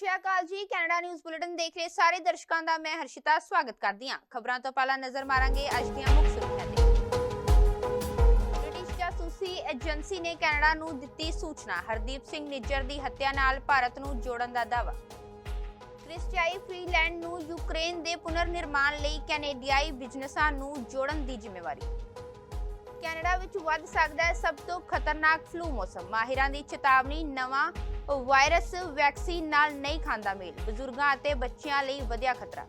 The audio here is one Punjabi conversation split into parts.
ਸ਼੍ਰੀ ਅਕਾਲ ਜੀ। ਕੈਨੇਡਾ ਨਿਊਜ਼ ਬੁਲੇਟਿਨ ਦੇਖ ਰਹੇ ਸਾਰੇ ਦਰਸ਼ਕਾਂ ਦਾ ਮੈਂ ਹਰਸ਼ਿਤਾ, ਸਵਾਗਤ ਕਰਦੀ ਹਾਂ। ਖਬਰਾਂ ਤੋਂ ਪਹਿਲਾਂ ਨਜ਼ਰ ਮਾਰਾਂਗੇ ਅੱਜ ਦੀਆਂ ਮੁੱਖ ਸੁਰਖੀਆਂ ਤੇ। ਬ੍ਰਿਟਿਸ਼ ਜਾਸੂਸੀ ਏਜੰਸੀ ਨੇ ਕੈਨੇਡਾ ਨੂੰ ਦਿੱਤੀ ਸੂਚਨਾ। ਹਰਦੀਪ ਸਿੰਘ ਨਿੱਜਰ ਦੀ ਹੱਤਿਆ ਨਾਲ ਭਾਰਤ ਨੂੰ ਜੋੜਨ ਦਾ ਦਾਅਵਾ। ਕ੍ਰਿਸਟੀਆਈ ਫ੍ਰੀਲੈਂਡ ਨੂੰ ਯੂਕਰੇਨ ਦੇ ਪੁਨਰ ਨਿਰਮਾਣ ਲਈ ਕੈਨੇਡੀਆਈ ਬਿਜ਼ਨਸਾਂ ਨੂੰ ਜੋੜਨ ਦੀ ਜ਼ਿੰਮੇਵਾਰੀ। ਕੈਨੇਡਾ ਵਿੱਚ ਵੱਧ ਸਕਦਾ ਹੈ ਸਭ ਤੋਂ ਖਤਰਨਾਕ ਫਲੂ ਮੌਸਮ। ਮਾਹਿਰਾਂ ਦੀ ਚੇਤਾਵਨੀ, ਨਵਾਂ ਵਾਇਰਸ ਵੈਕਸੀਨ ਨਾਲ ਨਹੀਂ ਖਾਂਦਾ ਮੇਲ, ਬਜ਼ੁਰਗਾਂ ਅਤੇ ਬੱਚਿਆਂ ਲਈ ਵਧਿਆ ਖਤਰਾ।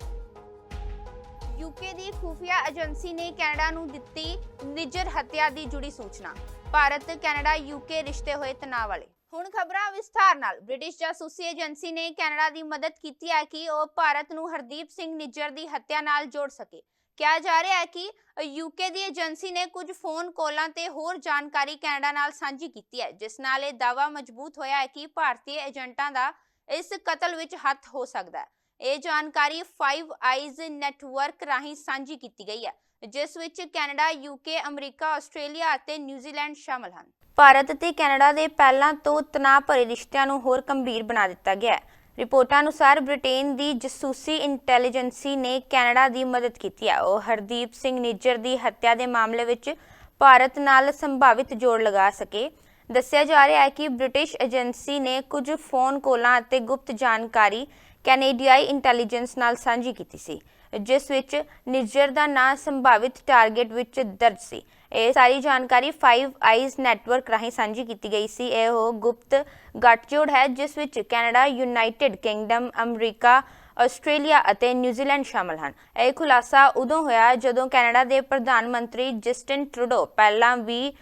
ਯੂਕੇ ਦੀ ਖੂਫੀਆ ਏਜੰਸੀ ਨੇ ਕੈਨੇਡਾ ਨੂੰ ਦਿੱਤੀ ਨਿੱਜਰ ਹੱਤਿਆ ਦੀ ਜੁੜੀ ਸੂਚਨਾ। ਭਾਰਤ, ਕੈਨੇਡਾ ਯੂਕੇ ਰਿਸ਼ਤੇ ਹੋਏ ਤਣਾਅ ਵਾਲੇ। ਹੁਣ ਖਬਰਾਂ ਵਿਸਥਾਰ ਨਾਲ। ਬ੍ਰਿਟਿਸ਼ ਜਾਸੂਸੀ ਏਜੰਸੀ ਨੇ ਕੈਨੇਡਾ ਦੀ ਮਦਦ ਕੀਤੀ ਹੈ ਕਿ ਉਹ ਭਾਰਤ ਨੂੰ ਹਰਦੀਪ ਸਿੰਘ ਨਿੱਜਰ ਦੀ ਹੱਤਿਆ ਨਾਲ ਜੋੜ ਸਕੇ। ਕਿਹਾ ਜਾ ਰਿਹਾ ਹੈ ਕਿ ਯੂਕੇ ਦੀ ਏਜੰਸੀ ਨੇ ਕੁਝ ਫੋਨ ਕਾਲਾਂ ਤੇ ਹੋਰ ਜਾਣਕਾਰੀ ਕੈਨੇਡਾ ਨਾਲ ਸਾਂਝੀ ਕੀਤੀ ਹੈ, ਜਿਸ ਨਾਲ ਇਹ ਦਾਅਵਾ ਮਜ਼ਬੂਤ ਹੋਇਆ ਹੈ ਕਿ ਭਾਰਤੀ ਏਜੰਟਾਂ ਦਾ ਇਸ ਕਤਲ ਵਿੱਚ ਹੱਥ ਹੋ ਸਕਦਾ ਹੈ। ਇਹ ਜਾਣਕਾਰੀ 5 ਆਈਜ਼ ਨੈਟਵਰਕ ਰਾਹੀਂ ਸਾਂਝੀ ਕੀਤੀ ਗਈ ਹੈ, ਜਿਸ ਵਿੱਚ ਕੈਨੇਡਾ ਯੂਕੇ ਅਮਰੀਕਾ, ਆਸਟ੍ਰੇਲੀਆ ਅਤੇ ਨਿਊਜ਼ੀਲੈਂਡ ਸ਼ਾਮਲ ਹਨ। ਭਾਰਤ ਅਤੇ ਕੈਨੇਡਾ ਦੇ ਪਹਿਲਾਂ ਤੋਂ ਤਣਾਅ ਭਰੇ ਰਿਸ਼ਤਿਆਂ ਨੂੰ ਹੋਰ ਗੰਭੀਰ ਬਣਾ ਦਿੱਤਾ ਗਿਆ ਹੈ। ਰਿਪੋਰਟਾਂ ਅਨੁਸਾਰ ਬ੍ਰਿਟੇਨ ਦੀ ਜਸੂਸੀ ਇੰਟੈਲੀਜੈਂਸੀ ਨੇ ਕੈਨੇਡਾ ਦੀ ਮਦਦ ਕੀਤੀ ਹੈ। ਉਹ ਹਰਦੀਪ ਸਿੰਘ ਨਿੱਜਰ ਦੀ ਹੱਤਿਆ ਦੇ ਮਾਮਲੇ ਵਿੱਚ ਭਾਰਤ ਨਾਲ ਸੰਭਾਵਿਤ ਜੋੜ ਲਗਾ ਸਕੇ। ਦੱਸਿਆ ਜਾ ਰਿਹਾ ਹੈ ਕਿ ਬ੍ਰਿਟਿਸ਼ ਏਜੰਸੀ ਨੇ ਕੁਝ ਫੋਨ ਕਾਲਾਂ ਅਤੇ ਗੁਪਤ ਜਾਣਕਾਰੀ ਕੈਨੇਡੀਆਈ ਇੰਟੈਲੀਜੈਂਸ ਨਾਲ ਸਾਂਝੀ ਕੀਤੀ ਸੀ, ਜਿਸ ਵਿੱਚ ਨਿੱਜਰ ਦਾ ਨਾਂ ਸੰਭਾਵਿਤ ਟਾਰਗੇਟ ਵਿੱਚ ਦਰਜ ਸੀ। ਇਹ ਸਾਰੀ ਜਾਣਕਾਰੀ 5 ਆਈਜ਼ ਨੈਟਵਰਕ ਰਾਹੀਂ ਸਾਂਝੀ ਕੀਤੀ ਗਈ ਸੀ। ਇਹ ਉਹ ਗੁਪਤ ਗੱਠਜੋੜ ਹੈ, ਜਿਸ ਵਿੱਚ Canada, United Kingdom, America, Australia ਅਤੇ ਨਿਊਜ਼ੀਲੈਂਡ ਸ਼ਾਮਲ ਹਨ। ਇਹ ਖੁਲਾਸਾ ਉਦੋਂ ਹੋਇਆ ਜਦੋਂ ਕੈਨੇਡਾ ਦੇ ਪ੍ਰਧਾਨ ਮੰਤਰੀ ਜਸਟਿਨ ਟਰੂਡੋ ਪਹਿਲਾਂ ਵੀ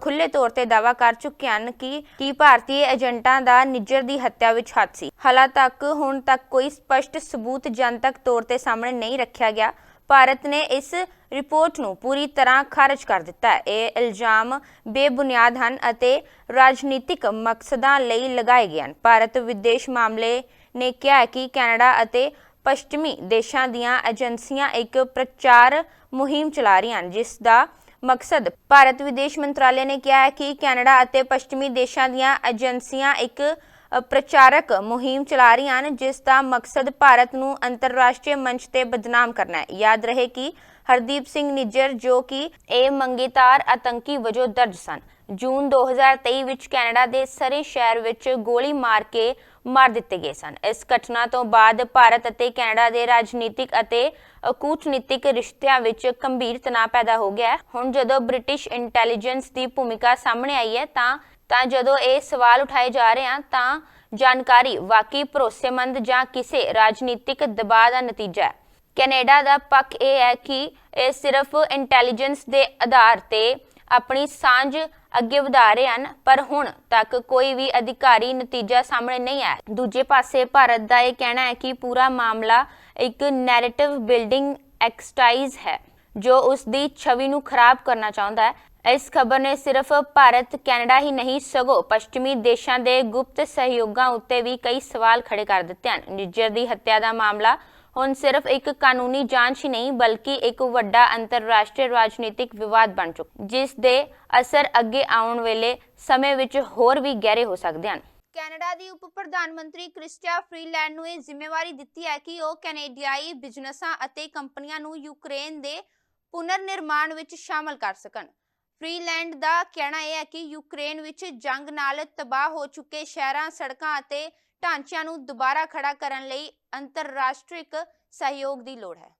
ਖੁੱਲੇ ਤੌਰ ਤੇ ਦਾਅਵਾ ਕਰ ਚੁੱਕੇ ਹਨ ਕਿ ਕੀ ਭਾਰਤੀ ਏਜੰਟਾਂ ਦਾ ਨਿੱਜਰ ਦੀ ਹੱਤਿਆ ਵਿੱਚ ਹੱਥ ਸੀ ਹਾਲਾਂ ਤੱਕ ਹੁਣ ਤੱਕ ਕੋਈ ਸਪਸ਼ਟ ਸਬੂਤ ਜਨਤਕ ਤੌਰ ਤੇ ਸਾਹਮਣੇ ਨਹੀਂ ਰੱਖਿਆ ਗਿਆ। ਭਾਰਤ ਨੇ ਇਸ ਰਿਪੋਰਟ ਨੂੰ ਪੂਰੀ ਤਰ੍ਹਾਂ ਖਾਰਜ ਕਰ ਦਿੱਤਾ ਹੈ। ਇਹ ਇਲਜ਼ਾਮ ਬੇਬੁਨਿਆਦ ਹਨ ਅਤੇ ਰਾਜਨੀਤਿਕ ਮਕਸਦਾਂ ਲਈ ਲਗਾਏ ਗਏ ਹਨ। ਭਾਰਤ ਵਿਦੇਸ਼ ਮਾਮਲੇ ਨੇ ਕਿਹਾ ਕਿ ਕੈਨੇਡਾ ਅਤੇ ਪੱਛਮੀ ਦੇਸ਼ਾਂ ਦੀਆਂ ਏਜੰਸੀਆਂ ਇੱਕ ਪ੍ਰਚਾਰ ਮੁਹਿੰਮ ਚਲਾ ਰਹੀਆਂ ਹਨ, ਜਿਸ ਦਾ ਮਕਸਦ ਭਾਰਤ ਵਿਦੇਸ਼ ਮੰਤਰਾਲੇ ਨੇ ਕਿਹਾ ਹੈ ਕਿ ਕੈਨੇਡਾ ਅਤੇ ਪੱਛਮੀ ਦੇਸ਼ਾਂ ਦੀਆਂ ਏਜੰਸੀਆਂ ਇੱਕ ਪ੍ਰਚਾਰਕ ਮੁਹਿੰਮ ਚਲਾ ਰਹੀਆਂ ਹਨ, ਜਿਸ ਦਾ ਮਕਸਦ ਭਾਰਤ ਨੂੰ ਅੰਤਰਰਾਸ਼ਟਰੀ ਮੰਚ ਤੇ ਬਦਨਾਮ ਕਰਨਾ ਹੈ। ਯਾਦ ਰਹੇ ਕਿ ਹਰਦੀਪ ਸਿੰਘ ਨਿੱਜਰ ਜੋ ਕਿ ਇਹ ਮੰਗੀਤਾਰ ਆਤੰਕੀ ਵਜੋਂ ਦਰਜ ਸਨ। ਜੂਨ 2023 ਵਿੱਚ ਕੈਨੇਡਾ ਦੇ ਸਰੇ ਸ਼ਹਿਰ ਵਿੱਚ ਗੋਲੀ ਮਾਰ ਕੇ ਮਾਰ ਦਿੱਤੇ ਗਏ ਸਨ। ਇਸ ਘਟਨਾ ਤੋਂ ਬਾਅਦ ਭਾਰਤ ਅਤੇ ਕੈਨੇਡਾ ਦੇ ਰਾਜਨੀਤਿਕ ਅਤੇ ਅ, ਕੂਟਨੀਤਿਕ ਰਿਸ਼ਤਿਆਂ ਵਿੱਚ ਗੰਭੀਰ ਤਣਾਅ ਪੈਦਾ ਹੋ ਗਿਆ ਹੈ। ਹੁਣ ਜਦੋਂ ਬ੍ਰਿਟਿਸ਼ ਇੰਟੈਲੀਜੈਂਸ ਦੀ ਭੂਮਿਕਾ ਸਾਹਮਣੇ ਆਈ ਹੈ ਤਾਂ ਤਾਂ ਜਦੋਂ ਇਹ ਸਵਾਲ ਉਠਾਏ ਜਾ ਰਹੇ ਹਨ ਤਾਂ ਜਾਣਕਾਰੀ ਵਾਕਈ ਭਰੋਸੇਮੰਦ ਜਾਂ ਕਿਸੇ ਰਾਜਨੀਤਿਕ ਦਬਾਅ ਦਾ ਨਤੀਜਾ ਹੈ। ਕੈਨੇਡਾ ਦਾ ਪੱਖ ਇਹ ਹੈ ਕਿ ਇਹ ਸਿਰਫ ਇੰਟੈਲੀਜੈਂਸ ਦੇ ਆਧਾਰ ਤੇ ਆਪਣੀ ਸਾਂਝ ਅੱਗੇ ਵਧਾ ਰਹੇ ਹਨ, ਪਰ ਹੁਣ ਤੱਕ ਕੋਈ ਵੀ ਅਧਿਕਾਰੀ ਨਤੀਜਾ ਸਾਹਮਣੇ ਨਹੀਂ ਆਇਆ। ਦੂਜੇ ਪਾਸੇ ਭਾਰਤ ਦਾ ਇਹ ਕਹਿਣਾ ਹੈ ਕਿ ਪੂਰਾ ਮਾਮਲਾ ਇੱਕ ਨੈਰੇਟਿਵ ਬਿਲਡਿੰਗ ਐਕਸਟਾਈਜ਼ ਹੈ, ਜੋ ਉਸ ਦੀ ਛਵੀ ਨੂੰ ਖਰਾਬ ਕਰਨਾ ਚਾਹੁੰਦਾ ਹੈ। ਇਸ ਖਬਰ ਨੇ ਸਿਰਫ ਭਾਰਤ, ਕੈਨੇਡਾ ਹੀ ਨਹੀਂ, ਸਗੋਂ ਪੱਛਮੀ ਦੇਸ਼ਾਂ ਦੇ ਗੁਪਤ ਸਹਿਯੋਗਾਂ ਉੱਤੇ ਵੀ ਕਈ ਸਵਾਲ ਖੜੇ ਕਰ ਦਿੱਤੇ ਹਨ। ਨਿੱਜਰ ਦੀ ਹੱਤਿਆ ਦਾ ਮਾਮਲਾ ਹੁਣ ਸਿਰਫ ਇੱਕ ਕਾਨੂੰਨੀ ਜਾਂਚ ਹੀ ਨਹੀਂ, ਬਲਕਿ ਇੱਕ ਵੱਡਾ ਅੰਤਰਰਾਸ਼ਟਰੀ ਰਾਜਨੀਤਿਕ ਵਿਵਾਦ ਬਣ ਚੁੱਕਾ, ਜਿਸ ਦੇ ਅਸਰ ਅੱਗੇ ਆਉਣ ਵੇਲੇ ਸਮੇਂ ਵਿੱਚ ਹੋਰ ਵੀ ਗਹਿਰੇ ਹੋ ਸਕਦੇ ਹਨ। ਕੈਨੇਡਾ ਦੀ ਉਪ ਪ੍ਰਧਾਨ ਮੰਤਰੀ ਕ੍ਰਿਸਟੀਆ ਫ੍ਰੀਲੈਂਡ ਨੂੰ ਇਹ ਜ਼ਿੰਮੇਵਾਰੀ ਦਿੱਤੀ ਹੈ ਕਿ ਉਹ ਕੈਨੇਡੀਆਈ ਬਿਜ਼ਨਸਾਂ ਅਤੇ ਕੰਪਨੀਆਂ ਨੂੰ ਯੂਕਰੇਨ ਦੇ ਪੁਨਰ ਨਿਰਮਾਣ ਵਿੱਚ ਸ਼ਾਮਲ ਕਰ ਸਕਣ। ਫ੍ਰੀਲੈਂਡ ਦਾ ਕਹਿਣਾ ਇਹ ਹੈ ਕਿ ਯੂਕਰੇਨ ਵਿੱਚ ਜੰਗ ਨਾਲ ਤਬਾਹ ਹੋ ਚੁੱਕੇ ਸ਼ਹਿਰਾਂ, ਸੜਕਾਂ ਅਤੇ ਢਾਂਚਿਆਂ ਨੂੰ ਦੁਬਾਰਾ ਖੜਾ ਕਰਨ ਲਈ ਅੰਤਰਰਾਸ਼ਟਰਿਕ ਸਹਿਯੋਗ ਦੀ ਲੋੜ ਹੈ।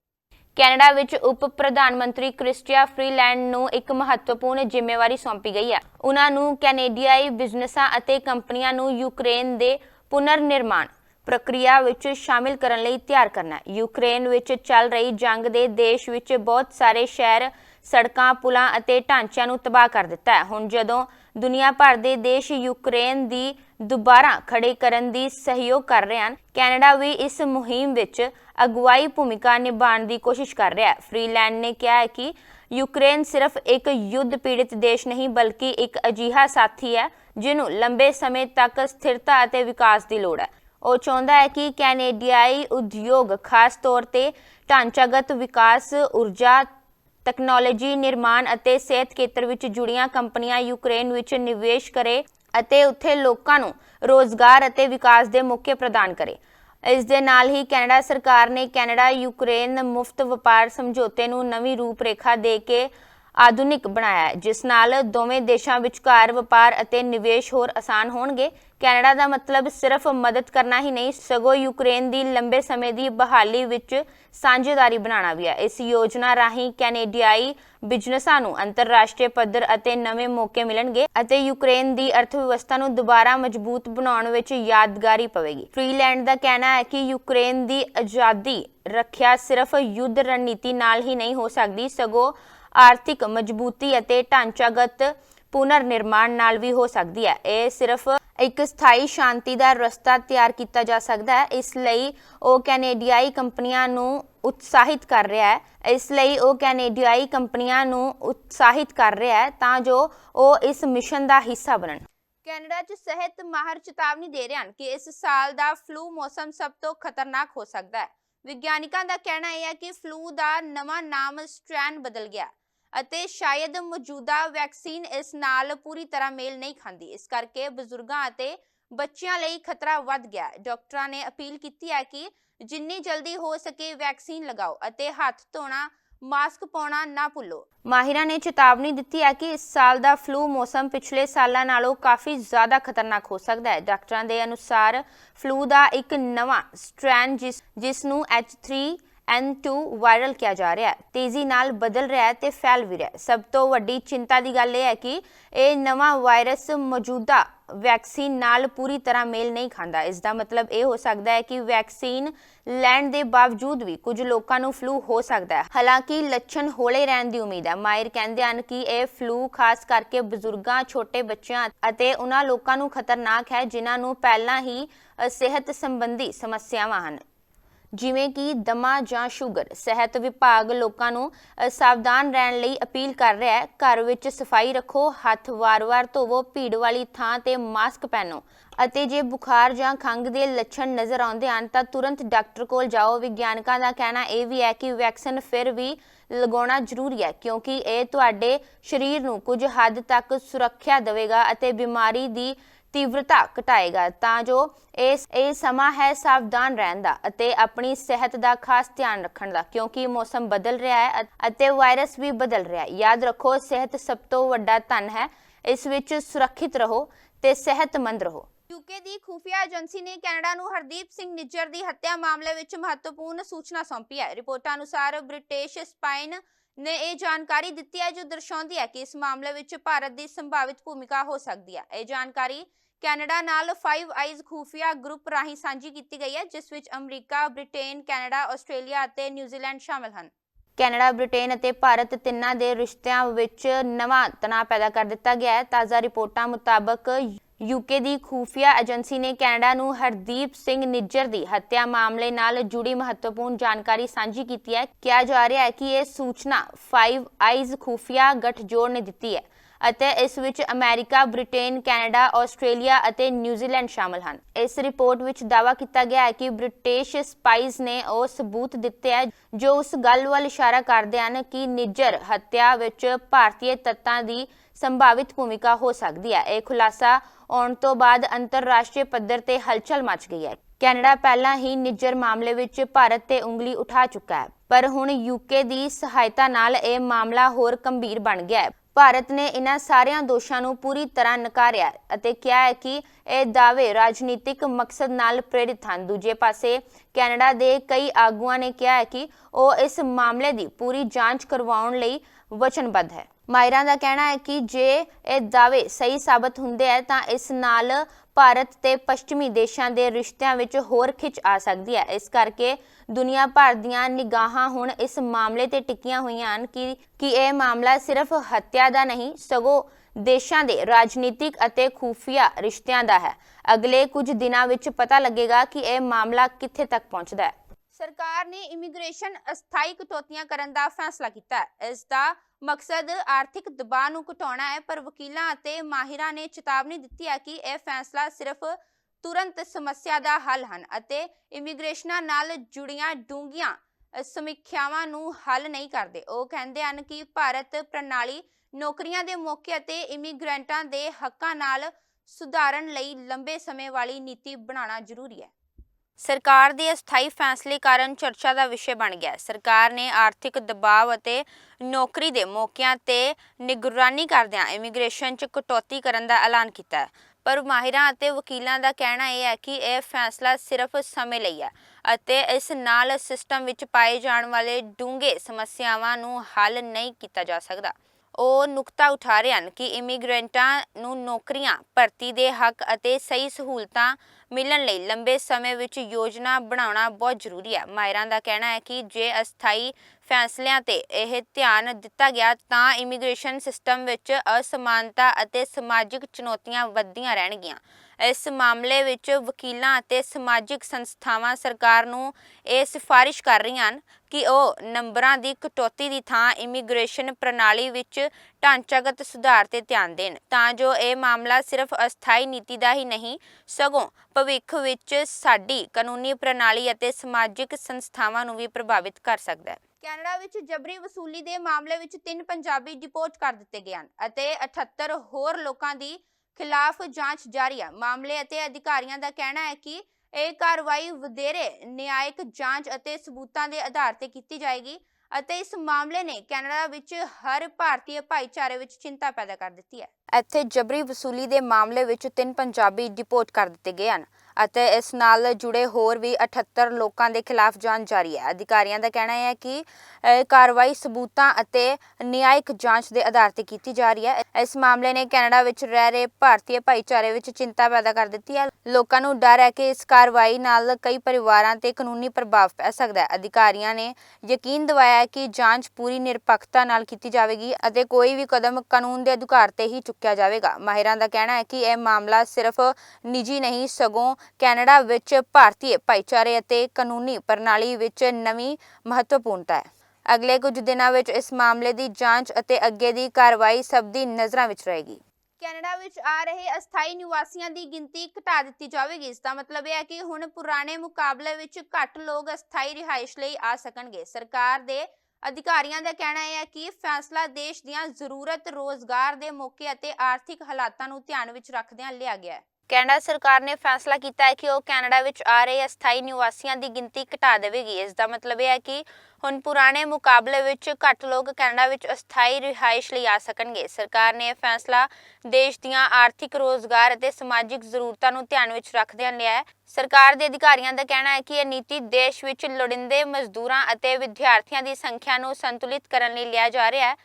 ਕੈਨੇਡਾ ਵਿੱਚ ਉਪ ਪ੍ਰਧਾਨ ਮੰਤਰੀ ਕ੍ਰਿਸਟੀਆ ਫ੍ਰੀਲੈਂਡ ਨੂੰ ਇੱਕ ਮਹੱਤਵਪੂਰਨ ਜ਼ਿੰਮੇਵਾਰੀ ਸੌਂਪੀ ਗਈ ਹੈ। ਉਹਨਾਂ ਨੂੰ ਕੈਨੇਡੀਆਈ ਬਿਜ਼ਨਸਾਂ ਅਤੇ ਕੰਪਨੀਆਂ ਨੂੰ ਯੂਕਰੇਨ ਦੇ ਪੁਨਰ ਨਿਰਮਾਣ ਪ੍ਰਕਿਰਿਆ ਵਿੱਚ ਸ਼ਾਮਿਲ ਕਰਨ ਲਈ ਤਿਆਰ ਕਰਨਾ ਯੂਕਰੇਨ ਵਿੱਚ ਚੱਲ ਰਹੀ ਜੰਗ ਦੇ ਦੇਸ਼ ਵਿੱਚ ਬਹੁਤ ਸਾਰੇ ਸ਼ਹਿਰ, ਸੜਕਾਂ, ਪੁਲਾਂ ਅਤੇ ਢਾਂਚਿਆਂ ਨੂੰ ਤਬਾਹ ਕਰ ਦਿੱਤਾ ਹੈ। ਹੁਣ ਜਦੋਂ ਦੁਨੀਆ ਭਰ ਦੇ ਦੇਸ਼ ਯੂਕਰੇਨ ਦੀ ਦੁਬਾਰਾ ਖੜੇ ਕਰਨ ਦੀ ਸਹਿਯੋਗ ਕਰ ਰਹੇ ਹਨ। ਕੈਨੇਡਾ ਵੀ ਇਸ ਮੁਹਿੰਮ ਵਿੱਚ ਅਗਵਾਈ ਭੂਮਿਕਾ ਨਿਭਾਉਣ ਦੀ ਕੋਸ਼ਿਸ਼ ਕਰ ਰਿਹਾ ਹੈ। ਫ੍ਰੀਲੈਂਡ ਨੇ ਕਿਹਾ ਹੈ ਕਿ ਯੂਕਰੇਨ ਸਿਰਫ ਇੱਕ ਯੁੱਧ ਪੀੜਿਤ ਦੇਸ਼ ਨਹੀਂ, ਬਲਕਿ ਇੱਕ ਅਜੀਹਾ ਸਾਥੀ ਹੈ, ਜਿਹਨੂੰ ਲੰਬੇ ਸਮੇਂ ਤੱਕ ਸਥਿਰਤਾ ਅਤੇ ਵਿਕਾਸ ਦੀ ਲੋੜ ਹੈ। ਉਹ ਚਾਹੁੰਦਾ ਹੈ ਕਿ ਕੈਨੇਡੀਆਈ ਉਦਯੋਗ ਖਾਸ ਤੌਰ ਤੇ ਢਾਂਚਾਗਤ ਵਿਕਾਸ, ਊਰਜਾ ਤਕਨਾਲੋਜੀ, ਨਿਰਮਾਣ ਅਤੇ ਸਿਹਤ ਖੇਤਰ ਵਿੱਚ ਜੁੜੀਆਂ ਕੰਪਨੀਆਂ ਯੂਕਰੇਨ ਵਿੱਚ ਨਿਵੇਸ਼ ਕਰੇ ਅਤੇ ਉੱਥੇ ਲੋਕਾਂ ਨੂੰ ਰੋਜ਼ਗਾਰ ਅਤੇ ਵਿਕਾਸ ਦੇ ਮੌਕੇ ਪ੍ਰਦਾਨ ਕਰੇ। ਇਸ ਦੇ ਨਾਲ ਹੀ ਕੈਨੇਡਾ ਸਰਕਾਰ ਨੇ ਕੈਨੇਡਾ, ਯੂਕਰੇਨ ਮੁਫਤ ਵਪਾਰ ਸਮਝੌਤੇ ਨੂੰ ਨਵੀਂ ਰੂਪਰੇਖਾ ਦੇ ਕੇ ਆਧੁਨਿਕ ਬਣਾਇਆ ਜਿਸ ਨਾਲ ਦੋਵੇਂ ਦੇਸ਼ਾਂ ਵਿਚਕਾਰ ਵਪਾਰ ਅਤੇ ਨਿਵੇਸ਼ ਹੋਰ ਆਸਾਨ ਹੋਣਗੇ। ਕੈਨੇਡਾ ਦਾ ਮਤਲਬ ਸਿਰਫ ਮਦਦ ਕਰਨਾ ਹੀ ਨਹੀਂ, ਸਗੋਂ ਯੂਕਰੇਨ ਦੀ ਲੰਬੇ ਸਮੇਂ ਦੀ ਬਹਾਲੀ ਵਿੱਚ ਸਾਂਝੇਦਾਰੀ ਬਣਾਉਣਾ ਵੀ ਹੈ ਇਸ ਯੋਜਨਾ ਰਾਹੀਂ ਕੈਨੇਡੀਆਈ ਬਿਜ਼ਨਸਾਂ ਨੂੰ ਅੰਤਰਰਾਸ਼ਟਰੀ ਪੱਧਰ ਅਤੇ ਨਵੇਂ ਮੌਕੇ ਮਿਲਣਗੇ ਅਤੇ ਯੂਕਰੇਨ ਦੀ ਅਰਥਵਿਵਸਥਾ ਨੂੰ ਦੁਬਾਰਾ ਮਜ਼ਬੂਤ ਬਣਾਉਣ ਵਿੱਚ ਯਾਦਗਾਰੀ ਪਵੇਗੀ। ਫ੍ਰੀਲੈਂਡ ਦਾ ਕਹਿਣਾ ਹੈ ਕਿ ਯੂਕਰੇਨ ਦੀ ਆਜ਼ਾਦੀ ਰੱਖਿਆ ਸਿਰਫ ਯੁੱਧ ਰਣਨੀਤੀ ਨਾਲ ਹੀ ਨਹੀਂ ਹੋ ਸਕਦੀ, ਸਗੋਂ ਆਰਥਿਕ ਮਜ਼ਬੂਤੀ ਅਤੇ ਢਾਂਚਾਗਤ ਪੁਨਰ ਨਿਰਮਾਣ ਨਾਲ ਵੀ ਹੋ ਸਕਦੀ ਹੈ। ਇਹ ਸਿਰਫ ਇੱਕ ਸਥਾਈ ਸ਼ਾਂਤੀ ਦਾ ਰਸਤਾ ਤਿਆਰ ਕੀਤਾ ਜਾ ਸਕਦਾ ਹੈ। ਇਸ ਲਈ ਉਹ ਕੈਨੇਡੀਆਈ ਕੰਪਨੀਆਂ ਨੂੰ ਉਤਸ਼ਾਹਿਤ ਕਰ ਰਿਹਾ ਹੈ। ਇਸ ਲਈ ਉਹ ਕੈਨੇਡੀਆਈ ਕੰਪਨੀਆਂ ਨੂੰ ਉਤਸ਼ਾਹਿਤ ਕਰ ਰਿਹਾ ਹੈ ਤਾਂ ਜੋ ਉਹ ਇਸ ਮਿਸ਼ਨ ਦਾ ਹਿੱਸਾ ਬਣਨ। ਕੈਨੇਡਾ 'ਚ ਸਿਹਤ ਮਾਹਰ ਚੇਤਾਵਨੀ ਦੇ ਰਹੇ ਹਨ ਕਿ ਇਸ ਸਾਲ ਦਾ ਫਲੂ ਮੌਸਮ ਸਭ ਤੋਂ ਖਤਰਨਾਕ ਹੋ ਸਕਦਾ ਹੈ। ਵਿਗਿਆਨਕਾਂ ਦਾ ਕਹਿਣਾ ਇਹ ਹੈ ਕਿ ਫਲੂ ਦਾ ਨਵਾਂ ਨਾਮ ਸਟ੍ਰੈਨ ਬਦਲ ਗਿਆ। ਅਤੇ ਸ਼ਾਇਦ ਮੌਜੂਦਾ ਵੈਕਸੀਨ ਇਸ ਨਾਲ ਪੂਰੀ ਤਰ੍ਹਾਂ ਮੇਲ ਨਹੀਂ ਖਾਂਦੀ। ਇਸ ਕਰਕੇ ਬਜ਼ੁਰਗਾਂ ਅਤੇ ਬੱਚਿਆਂ ਲਈ ਖਤਰਾ ਵੱਧ ਗਿਆ। ਡਾਕਟਰਾਂ ਨੇ ਅਪੀਲ ਕੀਤੀ ਹੈ ਕਿ ਜਿੰਨੀ ਜਲਦੀ ਹੋ ਸਕੇ ਵੈਕਸੀਨ ਲਗਾਓ ਅਤੇ ਹੱਥ ਧੋਣਾ, ਮਾਸਕ ਪਾਉਣਾ ਨਾ ਭੁੱਲੋ। ਮਾਹਿਰਾਂ ਨੇ ਚੇਤਾਵਨੀ ਦਿੱਤੀ ਹੈ ਕਿ ਇਸ ਸਾਲ ਦਾ ਫਲੂ ਮੌਸਮ ਪਿਛਲੇ ਸਾਲਾਂ ਨਾਲੋਂ ਕਾਫੀ ਜ਼ਿਆਦਾ ਖਤਰਨਾਕ ਹੋ ਸਕਦਾ ਹੈ। ਡਾਕਟਰਾਂ ਦੇ ਅਨੁਸਾਰ ਫਲੂ ਦਾ ਇੱਕ ਨਵਾਂ ਸਟ੍ਰੈਨ ਜਿਸ ਨੂੰ H3 N2 ਵਾਇਰਲ ਕਿਹਾ ਜਾ ਰਿਹਾ ਤੇਜ਼ੀ ਨਾਲ ਬਦਲ ਰਿਹਾ ਤੇ ਫੈਲ ਵੀ ਰਿਹਾ ਸਭ ਤੋਂ ਵੱਡੀ ਚਿੰਤਾ ਦੀ ਗੱਲ ਇਹ ਹੈ ਕਿ ਇਹ ਨਵਾਂ ਵਾਇਰਸ ਮੌਜੂਦਾ ਵੈਕਸੀਨ ਨਾਲ ਪੂਰੀ ਤਰ੍ਹਾਂ ਮੇਲ ਨਹੀਂ ਖਾਂਦਾ। ਇਸ ਦਾ ਮਤਲਬ ਇਹ ਹੋ ਸਕਦਾ ਹੈ ਕਿ ਵੈਕਸੀਨ ਲੈਣ ਦੇ ਬਾਵਜੂਦ ਵੀ ਕੁਝ ਲੋਕਾਂ ਨੂੰ ਫਲੂ ਹੋ ਸਕਦਾ ਹੈ। ਹਾਲਾਂਕਿ ਲੱਛਣ ਹੋਲੇ ਰਹਿਣ ਦੀ ਉਮੀਦ ਹੈ। ਮਾਇਰ ਕਹਿੰਦੇ ਹਨ ਕਿ ਇਹ ਫਲੂ ਖਾਸ ਕਰਕੇ ਬਜ਼ੁਰਗਾਂ, ਛੋਟੇ ਬੱਚਿਆਂ ਅਤੇ ਉਹਨਾਂ ਲੋਕਾਂ ਨੂੰ ਖਤਰਨਾਕ ਹੈ, ਜਿਨ੍ਹਾਂ ਨੂੰ ਪਹਿਲਾਂ ਹੀ ਸਿਹਤ ਸੰਬੰਧੀ ਸਮੱਸਿਆਵਾਂ ਹਨ। ਜਿਵੇਂ ਕਿ ਦਮਾ ਜਾਂ ਸ਼ੂਗਰ, ਸਿਹਤ ਵਿਭਾਗ ਲੋਕਾਂ ਨੂੰ ਸਾਵਧਾਨ ਰਹਿਣ ਲਈ ਅਪੀਲ ਕਰ ਰਿਹਾ ਹੈ। ਘਰ ਵਿੱਚ ਸਫ਼ਾਈ ਰੱਖੋ, ਹੱਥ ਵਾਰ-ਵਾਰ ਧੋਵੋ, ਭੀੜ ਵਾਲੀ ਥਾਂ ਤੇ ਮਾਸਕ ਪਹਿਨੋ ਅਤੇ ਜੇ ਬੁਖਾਰ ਜਾਂ ਖੰਘ ਦੇ ਲੱਛਣ ਨਜ਼ਰ ਆਉਂਦੇ ਹਨ ਤਾਂ ਤੁਰੰਤ ਡਾਕਟਰ ਕੋਲ ਜਾਓ। ਵਿਗਿਆਨਕਾਂ ਦਾ ਕਹਿਣਾ ਇਹ ਵੀ ਹੈ ਕਿ ਵੈਕਸੀਨ ਫਿਰ ਵੀ ਲਗਾਉਣਾ ਜ਼ਰੂਰੀ ਹੈ ਕਿਉਂਕਿ ਇਹ ਤੁਹਾਡੇ ਸਰੀਰ ਨੂੰ ਕੁਝ ਹੱਦ ਤੱਕ ਸੁਰੱਖਿਆ ਦੇਵੇਗਾ ਅਤੇ ਬਿਮਾਰੀ ਦੀ ਤੀਵਰਤਾ ਘਟਾਏਗਾ, ਤਾਂ ਜੋ ਇਸ, ਇਹ ਸਮਾਂ ਹੈ ਸਾਵਧਾਨ ਰਹਿਣ ਦਾ ਅਤੇ ਆਪਣੀ ਸਿਹਤ ਦਾ ਖਾਸ ਧਿਆਨ ਰੱਖਣ ਦਾ, ਕਿਉਂਕਿ ਮੌਸਮ ਬਦਲ ਰਿਹਾ ਹੈ ਅਤੇ ਵਾਇਰਸ ਵੀ ਬਦਲ ਰਿਹਾ ਹੈ। ਯਾਦ ਰੱਖੋ, ਸਿਹਤ ਸਭ ਤੋਂ ਵੱਡਾ ਧਨ ਹੈ, ਇਸ ਵਿੱਚ ਸੁਰੱਖਿਅਤ ਰਹੋ ਤੇ ਸਿਹਤਮੰਦ ਰਹੋ। ਯੂਕੇ ਦੀ ਖੁਫੀਆ ਏਜੰਸੀ ਨੇ ਕੈਨੇਡਾ ਨੂੰ ਹਰਦੀਪ ਸਿੰਘ ਨਿੱਜਰ ਦੀ ਹੱਤਿਆ ਮਾਮਲੇ ਵਿੱਚ ਮਹੱਤਵਪੂਰਨ ਸੂਚਨਾ ਸੌਂਪੀ ਹੈ। ਰਿਪੋਰਟਾਂ ਅਨੁਸਾਰ ਬ੍ਰਿਟਿਸ਼ ਸਪਾਈਨ ਨੇ ਇਹ ਜਾਣਕਾਰੀ ਦਿੱਤੀ ਹੈ, ਜੋ ਦਰਸਾਉਂਦੀ ਹੈ ਕਿ ਇਸ ਮਾਮਲੇ ਵਿੱਚ ਭਾਰਤ ਦੀ ਸੰਭਾਵਿਤ ਭੂਮਿਕਾ ਹੋ ਸਕਦੀ ਹੈ। ਇਹ ਜਾਣਕਾਰੀ ਕੈਨੇਡਾ ਨਾਲ 5 ਆਈਜ਼ ਖੂਫੀਆ ਗਰੁੱਪ ਰਾਹੀਂ ਸਾਂਝੀ ਕੀਤੀ ਗਈ ਹੈ, ਜਿਸ ਵਿੱਚ ਅਮਰੀਕਾ, ਬ੍ਰਿਟੇਨ, ਕੈਨੇਡਾ, ਆਸਟ੍ਰੇਲੀਆ ਅਤੇ ਨਿਊਜ਼ੀਲੈਂਡ ਸ਼ਾਮਲ ਹਨ। ਕੈਨੇਡਾ, ਬ੍ਰਿਟੇਨ ਅਤੇ ਭਾਰਤ ਤਿੰਨਾਂ ਦੇ ਰਿਸ਼ਤਿਆਂ ਵਿੱਚ ਨਵਾਂ ਤਣਾਅ ਪੈਦਾ ਕਰ ਦਿੱਤਾ ਗਿਆ ਹੈ। ਤਾਜ਼ਾ ਰਿਪੋਰਟਾਂ ਮੁਤਾਬਕ ਯੂਕੇ ਦੀ ਖੂਫੀਆ ਏਜੰਸੀ ਨੇ ਕੈਨੇਡਾ ਨੂੰ ਹਰਦੀਪ ਸਿੰਘ ਨਿੱਜਰ ਦੀ ਹੱਤਿਆ ਮਾਮਲੇ ਨਾਲ ਜੁੜੀ ਮਹੱਤਵਪੂਰਨ ਜਾਣਕਾਰੀ ਸਾਂਝੀ ਕੀਤੀ ਹੈ। ਕਿਹਾ ਜਾ ਰਿਹਾ ਹੈ ਕਿ ਇਹ ਸੂਚਨਾ 5 ਆਈਜ਼ ਖੂਫੀਆ ਗਠਜੋੜ ਨੇ ਦਿੱਤੀ ਹੈ। ਅਤੇ ਇਸ ਵਿੱਚ ਅਮਰੀਕਾ, ਬ੍ਰਿਟੇਨ, ਕੈਨੇਡਾ, ਆਸਟ੍ਰੇਲੀਆ ਅਤੇ ਨਿਊਜ਼ੀਲੈਂਡ ਸ਼ਾਮਲ ਹਨ। ਇਸ ਰਿਪੋਰਟ ਵਿੱਚ ਦਾਅਵਾ ਕੀਤਾ ਗਿਆ ਹੈ ਕਿ ਬ੍ਰਿਟਿਸ਼ ਸਪਾਈਜ਼ ਨੇ ਉਹ ਸਬੂਤ ਦਿੱਤੇ ਹੈ ਜੋ ਉਸ ਗੱਲ ਵੱਲ ਇਸ਼ਾਰਾ ਕਰਦੇ ਹਨ ਕਿ ਨਿੱਜਰ ਹੱਤਿਆ ਵਿੱਚ ਭਾਰਤੀ ਤੱਤਾਂ ਦੀ ਸੰਭਾਵਿਤ ਭੂਮਿਕਾ ਹੋ ਸਕਦੀ ਹੈ। ਇਹ ਖੁਲਾਸਾ ਆਉਣ ਤੋਂ ਬਾਅਦ ਅੰਤਰਰਾਸ਼ਟਰੀ ਪੱਧਰ ਤੇ ਹਲਚਲ ਮਚ ਗਈ ਹੈ। ਕੈਨੇਡਾ ਪਹਿਲਾਂ ਹੀ ਨਿੱਜਰ ਮਾਮਲੇ ਵਿੱਚ ਭਾਰਤ ਤੇ ਉਂਗਲੀ ਉਠਾ ਚੁੱਕਾ ਹੈ ਪਰ ਹੁਣ ਯੂਕੇ ਦੀ ਸਹਾਇਤਾ ਨਾਲ ਇਹ ਮਾਮਲਾ ਹੋਰ ਗੰਭੀਰ ਬਣ ਗਿਆ ਹੈ ਭਾਰਤ ਨੇ ਇਹਨਾਂ ਸਾਰਿਆਂ ਦੋਸ਼ਾਂ ਨੂੰ ਪੂਰੀ ਤਰ੍ਹਾਂ ਨਕਾਰਿਆ ਅਤੇ ਕਿਹਾ ਹੈ ਕਿ ਇਹ ਦਾਅਵੇ ਰਾਜਨੀਤਿਕ ਮਕਸਦ ਨਾਲ ਪ੍ਰੇਰਿਤ ਹਨ। ਦੂਜੇ ਪਾਸੇ, ਕੈਨੇਡਾ ਦੇ ਕਈ ਆਗੂਆਂ ਨੇ ਕਿਹਾ ਹੈ ਕਿ ਉਹ ਇਸ ਮਾਮਲੇ ਦੀ ਪੂਰੀ ਜਾਂਚ ਕਰਵਾਉਣ ਲਈ ਵਚਨਬੱਧ ਹੈ। ਮਾਇਰਾਂ ਦਾ ਕਹਿਣਾ ਹੈ ਕਿ ਜੇ ਇਹ ਦਾਅਵੇ ਸਹੀ ਸਾਬਤ ਹੁੰਦੇ ਹੈ ਤਾਂ ਇਸ ਨਾਲ ਭਾਰਤ ਤੇ ਪੱਛਮੀ ਦੇਸ਼ਾਂ ਦੇ ਰਿਸ਼ਤਿਆਂ ਵਿੱਚ ਹੋਰ ਖਿੱਚ ਆ ਸਕਦੀ ਹੈ। ਇਸ ਕਰਕੇ ਦੁਨੀਆ ਭਰ ਦੀਆਂ ਨਿਗਾਹਾਂ ਹੁਣ ਇਸ ਮਾਮਲੇ ਤੇ ਟਿਕੀਆਂ ਹੋਈਆਂ ਹਨ ਕਿ ਕਿ ਇਹ ਮਾਮਲਾ ਸਿਰਫ ਹੱਤਿਆ ਦਾ ਨਹੀਂ, ਸਗੋਂ ਦੇਸ਼ਾਂ ਦੇ ਰਾਜਨੀਤਿਕ ਅਤੇ ਖੂਫੀਆ ਰਿਸ਼ਤਿਆਂ ਦਾ ਹੈ। ਅਗਲੇ ਕੁਝ ਦਿਨਾਂ ਵਿੱਚ ਪਤਾ ਲੱਗੇਗਾ ਕਿ ਇਹ ਮਾਮਲਾ ਕਿੱਥੇ ਤੱਕ ਪਹੁੰਚਦਾ ਹੈ। ਸਰਕਾਰ ਨੇ ਇਮੀਗ੍ਰੇਸ਼ਨ ਅਸਥਾਈ ਕਟੌਤੀਆਂ ਕਰਨ ਦਾ ਫੈਸਲਾ ਕੀਤਾ ਹੈ। ਇਸ ਦਾ ਮਕਸਦ ਆਰਥਿਕ ਦਬਾਅ ਨੂੰ ਘਟਾਉਣਾ ਹੈ, ਪਰ ਵਕੀਲਾਂ ਅਤੇ ਮਾਹਿਰਾਂ ਨੇ ਚੇਤਾਵਨੀ ਦਿੱਤੀ ਹੈ ਕਿ ਇਹ ਫੈਸਲਾ ਸਿਰਫ ਤੁਰੰਤ ਸਮੱਸਿਆ ਦਾ ਹੱਲ ਹਨ ਅਤੇ ਇਮੀਗ੍ਰੇਸ਼ਨਾਂ ਨਾਲ ਜੁੜੀਆਂ ਡੂੰਘੀਆਂ ਸਮੀਖਿਆਵਾਂ ਨੂੰ ਹੱਲ ਨਹੀਂ ਕਰਦੇ। ਉਹ ਕਹਿੰਦੇ ਹਨ ਕਿ ਭਾਰਤ ਪ੍ਰਣਾਲੀ ਨੌਕਰੀਆਂ ਦੇ ਮੌਕੇ ਅਤੇ ਇਮੀਗ੍ਰੈਂਟਾਂ ਦੇ ਹੱਕਾਂ ਨਾਲ ਸੁਧਾਰਨ ਲਈ ਲੰਬੇ ਸਮੇਂ ਵਾਲੀ ਨੀਤੀ ਬਣਾਉਣਾ ਜ਼ਰੂਰੀ ਹੈ। ਸਰਕਾਰ ਦੇ ਅਸਥਾਈ ਫੈਸਲੇ ਕਾਰਨ ਚਰਚਾ ਦਾ ਵਿਸ਼ੇ ਬਣ ਗਿਆ। ਸਰਕਾਰ ਨੇ ਆਰਥਿਕ ਦਬਾਅ ਅਤੇ ਨੌਕਰੀ ਦੇ ਮੌਕਿਆਂ ਤੇ ਨਿਗਰਾਨੀ ਕਰਦਿਆਂ ਇਮੀਗ੍ਰੇਸ਼ਨ 'ਚ ਕਟੌਤੀ ਕਰਨ ਦਾ ਐਲਾਨ ਕੀਤਾ। ਹੈ ਪਰ ਮਾਹਿਰਾਂ ਅਤੇ ਵਕੀਲਾਂ ਦਾ ਕਹਿਣਾ ਇਹ ਹੈ ਕਿ ਇਹ ਫੈਸਲਾ ਸਿਰਫ ਸਮੇਂ ਲਈ ਹੈ ਅਤੇ ਇਸ ਨਾਲ ਸਿਸਟਮ ਵਿੱਚ ਪਾਏ ਜਾਣ ਵਾਲੇ ਡੂੰਘੇ ਸਮੱਸਿਆਵਾਂ ਨੂੰ ਹੱਲ ਨਹੀਂ ਕੀਤਾ ਜਾ ਸਕਦਾ। ਉਹ ਨੁਕਤਾ ਉਠਾ ਰਹੇ ਹਨ ਕਿ ਇਮੀਗ੍ਰੈਂਟਾਂ ਨੂੰ ਨੌਕਰੀਆਂ, ਭਰਤੀ ਦੇ ਹੱਕ ਅਤੇ ਸਹੀ ਸਹੂਲਤਾਂ ਮਿਲਣ ਲਈ ਲੰਬੇ ਸਮੇਂ ਵਿੱਚ ਯੋਜਨਾ ਬਣਾਉਣਾ ਬਹੁਤ ਜ਼ਰੂਰੀ ਹੈ। ਮਾਇਰਾਂ ਦਾ ਕਹਿਣਾ ਹੈ ਕਿ ਜੇ ਅਸਥਾਈ ਫੈਸਲਿਆਂ ਤੇ ਇਹ ਧਿਆਨ ਦਿੱਤਾ ਗਿਆ ਤਾਂ ਇਮੀਗ੍ਰੇਸ਼ਨ ਸਿਸਟਮ ਵਿੱਚ ਅਸਮਾਨਤਾ ਅਤੇ ਸਮਾਜਿਕ ਚੁਣੌਤੀਆਂ ਵੱਧਦੀਆਂ ਰਹਿਣਗੀਆਂ। ਇਸ ਮਾਮਲੇ ਵਿੱਚ ਵਕੀਲਾਂ ਅਤੇ ਸਮਾਜਿਕ ਸੰਸਥਾਵਾਂ ਸਰਕਾਰ ਨੂੰ ਇਹ ਸਿਫਾਰਿਸ਼ ਕਰ ਰਹੀਆਂ ਹਨ ਕਿ ਉਹ ਨੰਬਰਾਂ ਦੀ ਕਟੌਤੀ ਦੀ ਥਾਂ ਇਮੀਗ੍ਰੇਸ਼ਨ ਪ੍ਰਣਾਲੀ ਵਿੱਚ ਢਾਂਚਾਗਤ ਸੁਧਾਰ ਤੇ ਧਿਆਨ ਦੇਣ, ਤਾਂ ਜੋ ਇਹ ਮਾਮਲਾ ਸਿਰਫ ਅਸਥਾਈ ਨੀਤੀ ਦਾ ਹੀ ਨਹੀਂ, ਸਗੋਂ ਭਵਿੱਖ ਵਿੱਚ ਸਾਡੀ ਕਾਨੂੰਨੀ ਪ੍ਰਣਾਲੀ ਅਤੇ ਸਮਾਜਿਕ ਸੰਸਥਾਵਾਂ ਨੂੰ ਵੀ ਪ੍ਰਭਾਵਿਤ ਕਰ ਸਕਦਾ ਹੈ। ਕੈਨੇਡਾ ਵਿੱਚ ਜਬਰੀ ਵਸੂਲੀ ਦੇ ਮਾਮਲੇ ਵਿੱਚ ਤਿੰਨ ਪੰਜਾਬੀ ਡਿਪੋਰਟ ਕਰ ਦਿੱਤੇ ਗਏ ਹਨ ਅਤੇ 78 ਹੋਰ ਲੋਕਾਂ ਦੀ ਖਿਲਾਫ ਜਾਂਚ ਜਾਰੀ ਹੈ ਮਾਮਲੇ ਅਤੇ ਅਧਿਕਾਰੀਆਂ ਦਾ ਕਹਿਣਾ ਹੈ ਕਿ ਇਹ ਕਾਰਵਾਈ ਵਧੇਰੇ ਨਿਆਇਕ ਜਾਂਚ ਅਤੇ ਸਬੂਤਾਂ ਦੇ ਆਧਾਰ ਤੇ ਕੀਤੀ ਜਾਏਗੀ ਅਤੇ ਇਸ ਮਾਮਲੇ ਨੇ ਕੈਨੇਡਾ ਵਿੱਚ ਹਰ ਭਾਰਤੀ ਭਾਈਚਾਰੇ ਵਿੱਚ ਚਿੰਤਾ ਪੈਦਾ ਕਰ ਦਿੱਤੀ ਹੈ। ਇੱਥੇ ਜਬਰੀ ਵਸੂਲੀ ਦੇ ਮਾਮਲੇ ਵਿੱਚ ਤਿੰਨ ਪੰਜਾਬੀ ਡਿਪੋਰਟ ਕਰ ਦਿੱਤੇ ਗਏ ਹਨ। ਅਤੇ ਇਸ ਨਾਲ ਜੁੜੇ ਹੋਰ ਵੀ 78 ਲੋਕਾਂ ਦੇ ਖਿਲਾਫ ਜਾਂਚ ਜਾਰੀ ਹੈ। ਅਧਿਕਾਰੀਆਂ ਦਾ ਕਹਿਣਾ ਹੈ ਕਿ ਕਾਰਵਾਈ ਸਬੂਤਾਂ ਅਤੇ ਨਿਆਇਕ ਜਾਂਚ ਦੇ ਆਧਾਰ ਤੇ ਕੀਤੀ ਜਾ ਰਹੀ ਹੈ। ਇਸ ਮਾਮਲੇ ਨੇ ਕੈਨੇਡਾ ਵਿੱਚ ਰਹਿ ਰਹੇ ਭਾਰਤੀ ਭਾਈਚਾਰੇ ਵਿੱਚ ਚਿੰਤਾ ਪੈਦਾ ਕਰ ਦਿੱਤੀ ਹੈ। ਲੋਕਾਂ ਨੂੰ ਡਰ ਹੈ ਕਿ ਇਸ ਕਾਰਵਾਈ ਨਾਲ ਕਈ ਪਰਿਵਾਰਾਂ ਤੇ ਕਾਨੂੰਨੀ ਪ੍ਰਭਾਵ ਪੈ ਸਕਦਾ ਹੈ। ਅਧਿਕਾਰੀਆਂ ਨੇ ਯਕੀਨ ਦਿਵਾਇਆ ਕਿ ਜਾਂਚ ਪੂਰੀ ਨਿਰਪੱਖਤਾ ਨਾਲ ਕੀਤੀ ਜਾਵੇਗੀ ਅਤੇ ਕੋਈ ਵੀ ਕਦਮ ਕਾਨੂੰਨ ਦੇ ਅਧਿਕਾਰ ਤੇ ਹੀ ਚੁੱਕਿਆ ਜਾਵੇਗਾ। ਮਾਹਿਰਾਂ ਦਾ ਕਹਿਣਾ ਹੈ ਕਿ ਇਹ ਮਾਮਲਾ ਸਿਰਫ ਨਿੱਜੀ ਨਹੀਂ, ਸਗੋਂ ਕੈਨੇਡਾ ਵਿੱਚ ਭਾਰਤੀ ਭਾਈਚਾਰੇ ਅਤੇ ਕਾਨੂੰਨੀ ਪ੍ਰਣਾਲੀ ਵਿੱਚ ਨਵੀਂ ਮਹੱਤਵਪੂਰਨਤਾ ਹੈ। ਅਗਲੇ ਕੁਝ ਦਿਨਾਂ ਵਿੱਚ ਇਸ ਮਾਮਲੇ ਦੀ ਜਾਂਚ ਅਤੇ ਅੱਗੇ ਦੀ ਕਾਰਵਾਈ ਸਭ ਦੀ ਨਜ਼ਰਾਂ ਵਿੱਚ ਰਹੇਗੀ। ਕੈਨੇਡਾ ਵਿੱਚ ਆ ਰਹੇ ਅਸਥਾਈ ਨਿਵਾਸੀਆਂ ਦੀ ਗਿਣਤੀ ਘਟਾ ਦਿੱਤੀ ਜਾਵੇਗੀ। ਇਸ ਦਾ ਮਤਲਬ ਇਹ ਹੈ ਕਿ ਹੁਣ ਪੁਰਾਣੇ ਮੁਕਾਬਲੇ ਵਿੱਚ ਘੱਟ ਲੋਕ ਅਸਥਾਈ ਰਿਹਾਇਸ਼ ਲਈ ਆ ਸਕਣਗੇ। ਸਰਕਾਰ ਦੇ ਅਧਿਕਾਰੀਆਂ ਦਾ ਕਹਿਣਾ ਹੈ ਕਿ ਫੈਸਲਾ ਦੇਸ਼ ਦੀਆਂ ਜ਼ਰੂਰਤ ਰੋਜ਼ਗਾਰ ਦੇ ਮੌਕੇ ਅਤੇ ਆਰਥਿਕ ਹਾਲਾਤਾਂ ਨੂੰ ਧਿਆਨ ਵਿੱਚ ਰੱਖਦਿਆਂ ਲਿਆ ਗਿਆ ਹੈ। ਕੈਨੇਡਾ ਸਰਕਾਰ ਨੇ ਫੈਸਲਾ ਕੀਤਾ ਹੈ ਕਿ ਉਹ ਕੈਨੇਡਾ ਵਿੱਚ ਆ ਰਹੇ ਅਸਥਾਈ ਨਿਵਾਸੀਆਂ ਦੀ ਗਿਣਤੀ ਘਟਾ ਦੇਵੇਗੀ। ਇਸ ਦਾ ਮਤਲਬ ਇਹ ਹੈ ਕਿ ਹੁਣ ਪੁਰਾਣੇ ਮੁਕਾਬਲੇ ਵਿੱਚ ਘੱਟ ਲੋਕ ਕੈਨੇਡਾ ਵਿੱਚ ਅਸਥਾਈ ਰਿਹਾਇਸ਼ ਲਈ ਆ ਸਕਣਗੇ। ਸਰਕਾਰ ਨੇ ਇਹ ਫੈਸਲਾ ਦੇਸ਼ ਦੀਆਂ ਆਰਥਿਕ ਰੋਜ਼ਗਾਰ ਅਤੇ ਸਮਾਜਿਕ ਜ਼ਰੂਰਤਾਂ ਨੂੰ ਧਿਆਨ ਵਿੱਚ ਰੱਖਦਿਆਂ ਲਿਆ ਹੈ। ਸਰਕਾਰ ਦੇ ਅਧਿਕਾਰੀਆਂ ਦਾ ਕਹਿਣਾ ਹੈ ਕਿ ਇਹ ਨੀਤੀ ਦੇਸ਼ ਵਿੱਚ ਲੋੜਿੰਦੇ ਮਜ਼ਦੂਰਾਂ ਅਤੇ ਵਿਦਿਆਰਥੀਆਂ ਦੀ ਸੰਖਿਆ ਨੂੰ ਸੰਤੁਲਿਤ ਕਰਨ ਲਈ ਲਿਆ ਜਾ ਰਿਹਾ ਹੈ।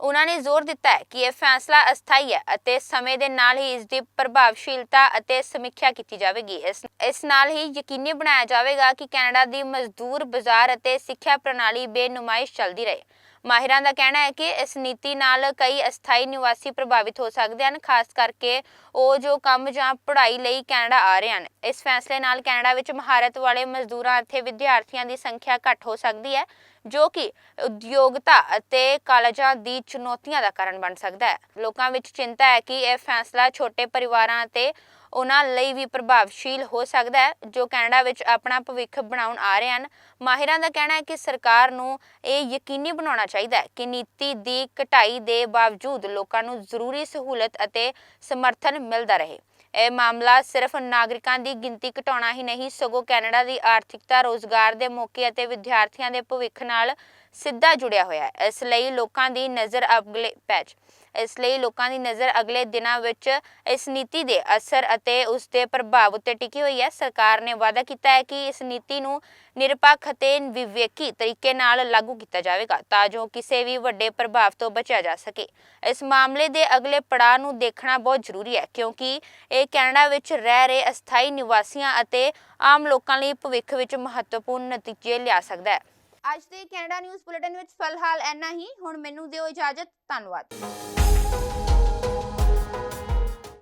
ਉਹਨਾਂ ਨੇ ਜ਼ੋਰ ਦਿੱਤਾ ਹੈ ਕਿ ਇਹ ਫੈਸਲਾ ਅਸਥਾਈ ਹੈ ਅਤੇ ਸਮੇਂ ਦੇ ਨਾਲ ਹੀ ਇਸ ਦੀ ਪ੍ਰਭਾਵਸ਼ੀਲਤਾ ਅਤੇ ਸਮੀਖਿਆ ਕੀਤੀ ਜਾਵੇਗੀ। ਇਸ ਇਸ ਨਾਲ ਹੀ ਯਕੀਨੀ ਬਣਾਇਆ ਜਾਵੇਗਾ ਕਿ ਕੈਨੇਡਾ ਦੀ ਮਜ਼ਦੂਰ ਬਾਜ਼ਾਰ ਅਤੇ ਸਿੱਖਿਆ ਪ੍ਰਣਾਲੀ ਬੇਨੁਮਾਇਸ਼ ਚੱਲਦੀ ਰਹੇ। ਮਾਹਿਰਾਂ ਦਾ ਕਹਿਣਾ ਹੈ ਕਿ ਇਸ ਨੀਤੀ ਨਾਲ ਕਈ ਅਸਥਾਈ ਨਿਵਾਸੀ ਪ੍ਰਭਾਵਿਤ ਹੋ ਸਕਦੇ ਹਨ, ਖਾਸ ਕਰਕੇ ਉਹ ਜੋ ਕੰਮ ਜਾਂ ਪੜ੍ਹਾਈ ਲਈ ਕੈਨੇਡਾ ਆ ਰਹੇ ਹਨ। ਇਸ ਫੈਸਲੇ ਨਾਲ ਕੈਨੇਡਾ ਵਿੱਚ ਮਹਾਰਤ ਵਾਲੇ ਮਜ਼ਦੂਰਾਂ ਅਤੇ ਵਿਦਿਆਰਥੀਆਂ ਦੀ ਸੰਖਿਆ ਘੱਟ ਹੋ ਸਕਦੀ ਹੈ, ਜੋ ਕਿ ਉਦਯੋਗਤਾ ਅਤੇ ਕਾਲਜਾਂ ਦੀ ਚੁਣੌਤੀਆਂ ਦਾ ਕਾਰਨ ਬਣ ਸਕਦਾ ਹੈ। ਲੋਕਾਂ ਵਿੱਚ ਚਿੰਤਾ ਹੈ ਕਿ ਇਹ ਫੈਸਲਾ ਛੋਟੇ ਪਰਿਵਾਰਾਂ ਅਤੇ ਉਹਨਾਂ ਲਈ ਵੀ ਪ੍ਰਭਾਵਸ਼ੀਲ ਹੋ ਸਕਦਾ ਹੈ, ਜੋ ਕੈਨੇਡਾ ਵਿੱਚ ਆਪਣਾ ਭਵਿੱਖ ਬਣਾਉਣ ਆ ਰਹੇ ਹਨ। ਮਾਹਿਰਾਂ ਦਾ ਕਹਿਣਾ ਹੈ ਕਿ ਸਰਕਾਰ ਨੂੰ ਇਹ ਯਕੀਨੀ ਬਣਾਉਣਾ ਚਾਹੀਦਾ ਹੈ ਕਿ ਨੀਤੀ ਦੀ ਘਟਾਈ ਦੇ ਬਾਵਜੂਦ ਲੋਕਾਂ ਨੂੰ ਜ਼ਰੂਰੀ ਸਹੂਲਤ ਅਤੇ ਸਮਰਥਨ ਮਿਲਦਾ ਰਹੇ। ਇਹ ਮਾਮਲਾ ਸਿਰਫ ਨਾਗਰਿਕਾਂ ਦੀ ਗਿਣਤੀ ਘਟਾਉਣਾ ਹੀ ਨਹੀਂ, ਸਗੋਂ ਕੈਨੇਡਾ ਦੀ ਆਰਥਿਕਤਾ, ਰੋਜ਼ਗਾਰ ਦੇ ਮੌਕੇ ਅਤੇ ਵਿਦਿਆਰਥੀਆਂ ਦੇ ਭਵਿੱਖ ਨਾਲ ਸਿੱਧਾ ਜੁੜਿਆ ਹੋਇਆ ਹੈ। ਇਸ ਲਈ ਲੋਕਾਂ ਦੀ ਨਜ਼ਰ ਅਗਲੇ ਪੈਚ ਇਸ ਲਈ ਲੋਕਾਂ ਦੀ ਨਜ਼ਰ ਅਗਲੇ ਦਿਨਾਂ ਵਿੱਚ ਇਸ ਨੀਤੀ ਦੇ ਅਸਰ ਅਤੇ ਉਸ ਦੇ ਪ੍ਰਭਾਵ ਉੱਤੇ ਟਿਕੀ ਹੋਈ ਹੈ। ਸਰਕਾਰ ਨੇ ਵਾਅਦਾ ਕੀਤਾ ਹੈ ਕਿ ਇਸ ਨੀਤੀ ਨੂੰ ਨਿਰਪੱਖ ਅਤੇ ਵਿਵੇਕੀ ਤਰੀਕੇ ਨਾਲ ਲਾਗੂ ਕੀਤਾ ਜਾਵੇਗਾ ਤਾਂ ਜੋ ਕਿਸੇ ਵੀ ਵੱਡੇ ਪ੍ਰਭਾਵ ਤੋਂ ਬਚਿਆ ਜਾ ਸਕੇ। ਇਸ ਮਾਮਲੇ ਦੇ ਅਗਲੇ ਪੜਾਅ ਨੂੰ ਦੇਖਣਾ ਬਹੁਤ ਜ਼ਰੂਰੀ ਹੈ ਕਿਉਂਕਿ ਇਹ ਕੈਨੇਡਾ ਵਿੱਚ ਰਹਿ ਰਹੇ ਅਸਥਾਈ ਨਿਵਾਸੀਆਂ ਅਤੇ ਆਮ ਲੋਕਾਂ ਲਈ ਭਵਿੱਖ ਵਿੱਚ ਮਹੱਤਵਪੂਰਨ ਨਤੀਜੇ ਲਿਆ ਸਕਦਾ ਹੈ। ਅੱਜ ਦੇ ਕੈਨੇਡਾ ਨਿਊਜ਼ ਬੁਲੇਟਿਨ ਵਿੱਚ ਫਿਲਹਾਲ ਇੰਨਾ ਹੀ। ਹੁਣ ਮੈਨੂੰ ਦਿਓ ਇਜਾਜ਼ਤ। ਧੰਨਵਾਦ।